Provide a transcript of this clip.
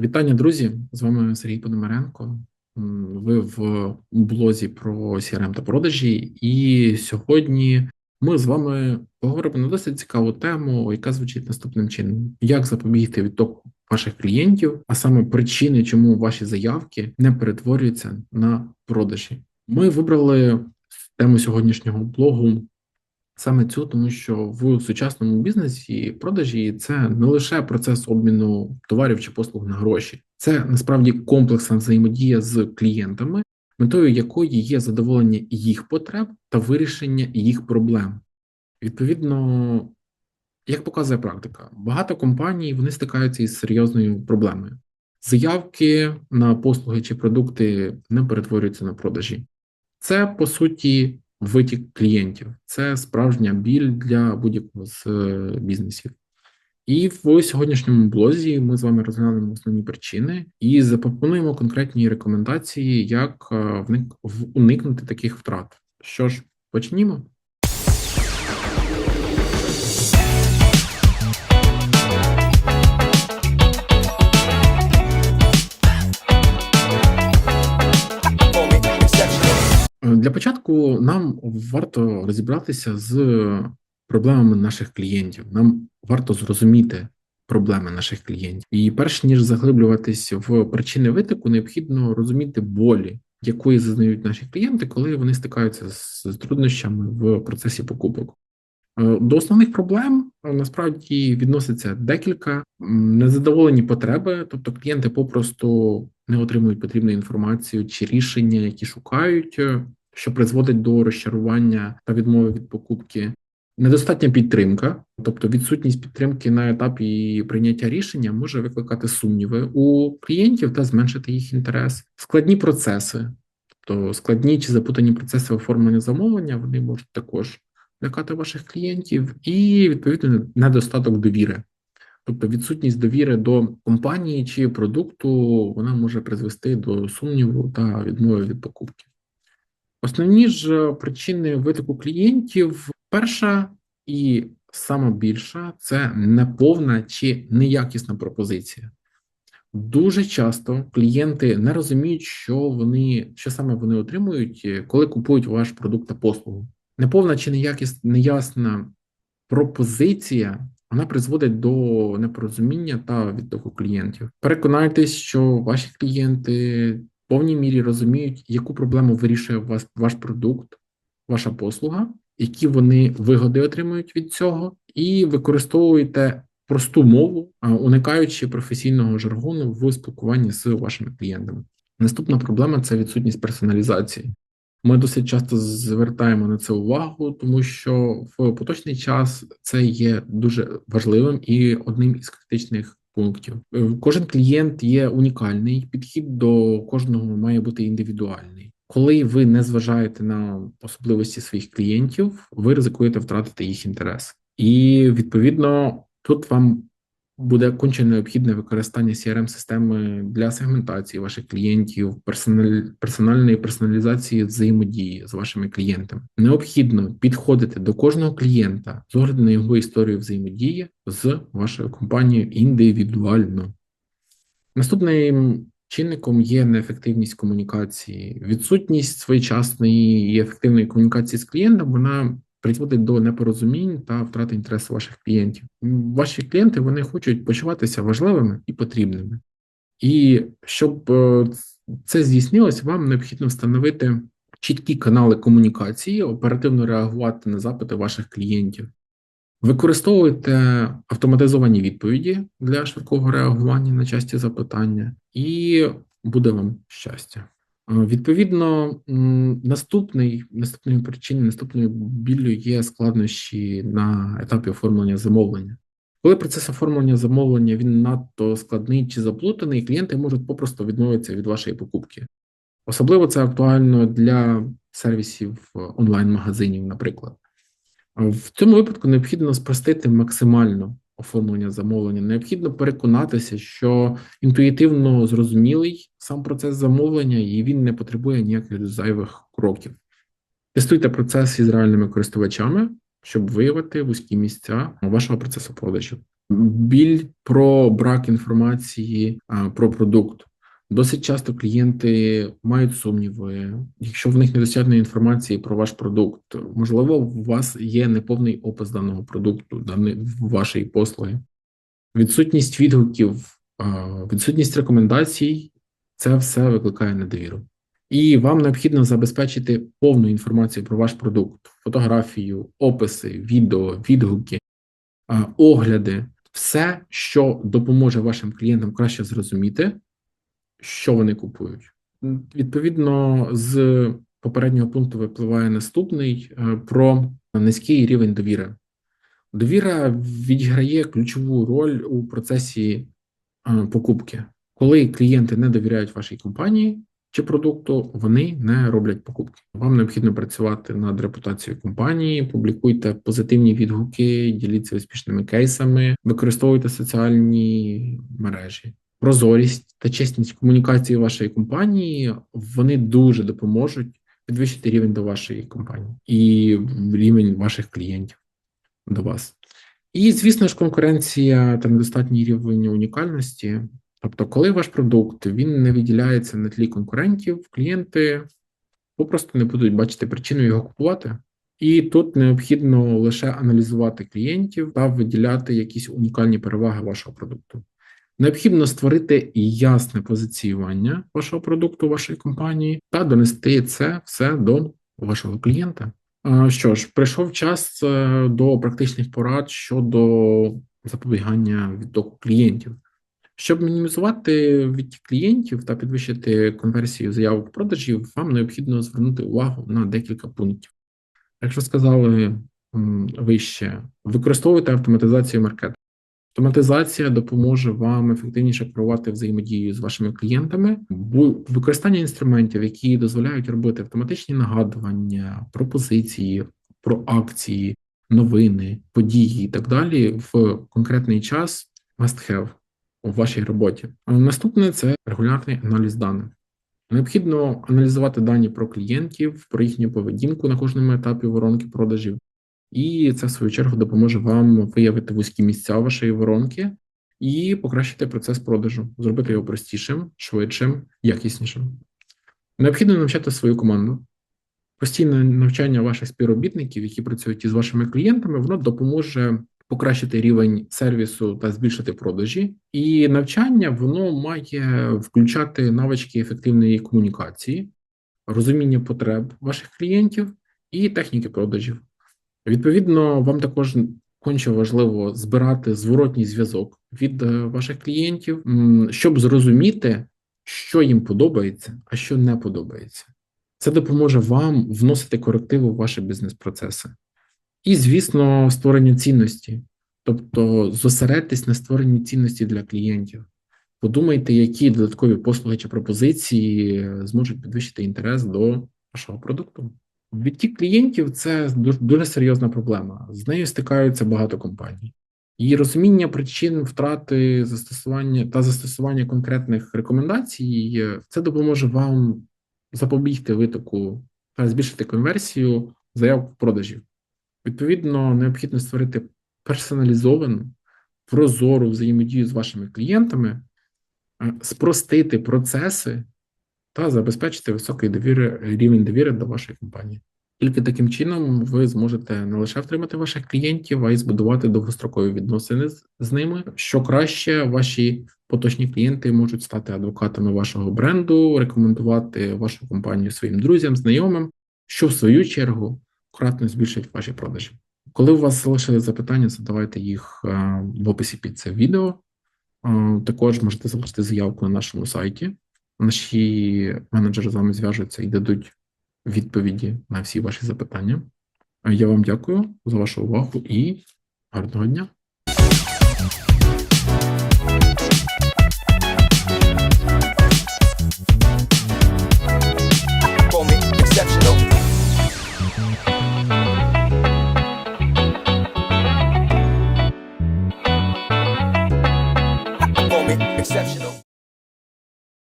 Вітання, друзі! З вами Сергій Пономаренко. Ви в блозі про CRM та продажі, і сьогодні ми з вами поговоримо на досить цікаву тему, яка звучить наступним чином: як запобігти відтоку ваших клієнтів, а саме причини, чому ваші заявки не перетворюються на продажі. Ми вибрали тему сьогоднішнього блогу Саме цю, тому що в сучасному бізнесі продажі це не лише процес обміну товарів чи послуг на гроші, це насправді комплексна взаємодія з клієнтами, метою якої є задоволення їх потреб та вирішення їх проблем. Відповідно, як показує практика, багато компаній вони стикаються із серйозною проблемою. Заявки на послуги чи продукти не перетворюються на продажі. Це по суті витік клієнтів. Це справжня біль для будь-якого з е, бізнесів. І в сьогоднішньому блозі ми з вами розглянемо основні причини і запропонуємо конкретні рекомендації, як е, уникнути таких втрат. Що ж, почнімо. Для початку нам варто розібратися з проблемами наших клієнтів. Нам варто зрозуміти проблеми наших клієнтів. І перш ніж заглиблюватись в причини витоку, необхідно розуміти болі, якої зазнають наші клієнти, коли вони стикаються з з труднощами в процесі покупок. Е, До основних проблем е, насправді відноситься декілька незадоволені потреби, тобто клієнти попросту не отримують потрібну інформацію чи рішення, які шукають, е, що призводить до розчарування та відмови від покупки. Недостатня підтримка, тобто відсутність підтримки на етапі прийняття рішення може викликати сумніви у клієнтів та зменшити їх інтерес. Складні процеси, тобто складні чи запутані процеси оформлення замовлення, вони можуть також лякати ваших клієнтів, і відповідно недостаток довіри. Тобто відсутність довіри до компанії чи продукту вона може призвести до сумніву та відмови від покупки. Основні ж причини витоку клієнтів: перша і сама більша це неповна чи неякісна пропозиція. Дуже часто клієнти не розуміють, що вони що саме вони отримують, коли купують ваш продукт та послугу. Неповна чи неякіс, неясна пропозиція вона призводить до непорозуміння та відтоку клієнтів. Переконайтесь, що ваші клієнти повній мірі розуміють, яку проблему вирішує вас ваш продукт, ваша послуга, які вони вигоди отримують від цього, і використовуйте просту мову, уникаючи професійного жаргону в спілкуванні з вашими клієнтами. Наступна проблема це відсутність персоналізації. Ми досить часто звертаємо на це увагу, тому що в поточний час це є дуже важливим і одним із критичних пунктів. Е, Кожен клієнт є унікальний, підхід до кожного має бути індивідуальний. Коли ви не зважаєте на особливості своїх клієнтів, ви ризикуєте втратити їх інтерес. І відповідно тут вам буде конче необхідне використання crm системи для сегментації ваших клієнтів, персональ... персональної персоналізації взаємодії з вашими клієнтами. Необхідно підходити до кожного клієнта з огляду на його історію взаємодії з вашою компанією індивідуально. Наступним чинником є неефективність комунікації, відсутність своєчасної і ефективної комунікації з клієнтом. Вона призводить до непорозумінь та втрати інтересу ваших клієнтів. Ваші клієнти вони хочуть почуватися важливими і потрібними. І щоб е, це здійснилось, вам необхідно встановити чіткі канали комунікації, оперативно реагувати на запити ваших клієнтів. Використовуйте автоматизовані відповіді для швидкого реагування на часті запитання, і буде вам щастя. Е, Відповідно, наступний наступною причиною, наступною біллю є складнощі на етапі оформлення замовлення. Коли процес оформлення замовлення він надто складний чи заплутаний, клієнти можуть попросту відмовитися від вашої покупки. Особливо це актуально для сервісів е, онлайн-магазинів, наприклад. В цьому випадку необхідно спростити максимально оформлення замовлення. Необхідно переконатися, що інтуїтивно зрозумілий сам процес замовлення, і він не потребує ніяких зайвих кроків. Тестуйте процес із реальними користувачами, щоб виявити вузькі місця вашого процесу продажу. біль про брак інформації про продукт. Досить часто клієнти мають сумніви, якщо в них недостатньо інформації про ваш продукт, можливо, у вас є неповний опис даного продукту, даної вашої послуги, відсутність відгуків, відсутність рекомендацій це все викликає недовіру. І вам необхідно забезпечити повну інформацію про ваш продукт: фотографію, описи, відео, відгуки, огляди, все, що допоможе вашим клієнтам краще зрозуміти, що вони купують. Відповідно, з попереднього пункту випливає наступний е, про низький рівень довіри. Довіра відіграє ключову роль у процесі е, покупки. Коли клієнти не довіряють вашій компанії чи продукту, вони не роблять покупки. Вам необхідно працювати над репутацією компанії, публікуйте позитивні відгуки, діліться успішними кейсами, використовуйте соціальні мережі. Прозорість та чесність комунікації вашої компанії вони дуже допоможуть підвищити рівень до вашої компанії і рівень ваших клієнтів до вас. І, звісно ж, конкуренція та недостатній рівень унікальності. Тобто, коли ваш продукт він не виділяється на тлі конкурентів, клієнти попросту не будуть бачити причину його купувати. І тут необхідно лише аналізувати клієнтів та виділяти якісь унікальні переваги вашого продукту. Необхідно створити ясне позиціювання вашого продукту, вашої компанії, та донести це все до вашого клієнта. Що ж, прийшов час е, до практичних порад щодо запобігання відтоку клієнтів. Щоб мінімізувати відтік клієнтів та підвищити конверсію заявок продажів, вам необхідно звернути увагу на декілька пунктів. Якщо сказали вище, використовуйте автоматизацію маркетингу. Автоматизація допоможе вам ефективніше керувати взаємодією з вашими клієнтами, використання інструментів, які дозволяють робити автоматичні нагадування, пропозиції, про акції, новини, події і так далі в конкретний час must have у вашій роботі. Наступне це регулярний аналіз даних. Необхідно аналізувати дані про клієнтів, про їхню поведінку на кожному етапі воронки продажів, і це в свою чергу допоможе вам виявити вузькі місця вашої воронки і покращити процес продажу, зробити його простішим, швидшим, якіснішим. Необхідно навчати свою команду. Постійне навчання ваших співробітників, які працюють із вашими клієнтами, воно допоможе покращити рівень сервісу та збільшити продажі. І навчання воно має включати навички ефективної комунікації, розуміння потреб ваших клієнтів і техніки продажів. Відповідно, вам також конче важливо збирати зворотній зв'язок від е, ваших клієнтів, щоб зрозуміти, що їм подобається, а що не подобається. Це допоможе вам вносити корективи в ваші бізнес-процеси. І, звісно, створення цінності, тобто зосередьтесь на створенні цінності для клієнтів. Подумайте, які додаткові послуги чи пропозиції зможуть підвищити інтерес до вашого продукту. Відтік клієнтів це дуже, серйозна проблема. З нею стикаються багато компаній. І розуміння причин втрати застосування та застосування конкретних рекомендацій це допоможе вам запобігти витоку та збільшити конверсію заявок продажів. Відповідно, необхідно створити персоналізовану, прозору взаємодію з вашими клієнтами, е, спростити процеси та забезпечити високий довіри, рівень довіри до вашої компанії. Тільки таким чином ви зможете не лише втримати ваших клієнтів, а й збудувати довгострокові відносини з ними. Що краще, ваші поточні клієнти можуть стати адвокатами вашого бренду, рекомендувати вашу компанію своїм друзям, знайомим, що в свою чергу кратно збільшить ваші продажі. Коли у вас залишили запитання, задавайте їх е, в описі під це відео. Е, також можете залишити заявку на нашому сайті. Наші менеджери з вами зв'яжуться і дадуть відповіді на всі ваші запитання. Я вам дякую за вашу увагу і гарного дня!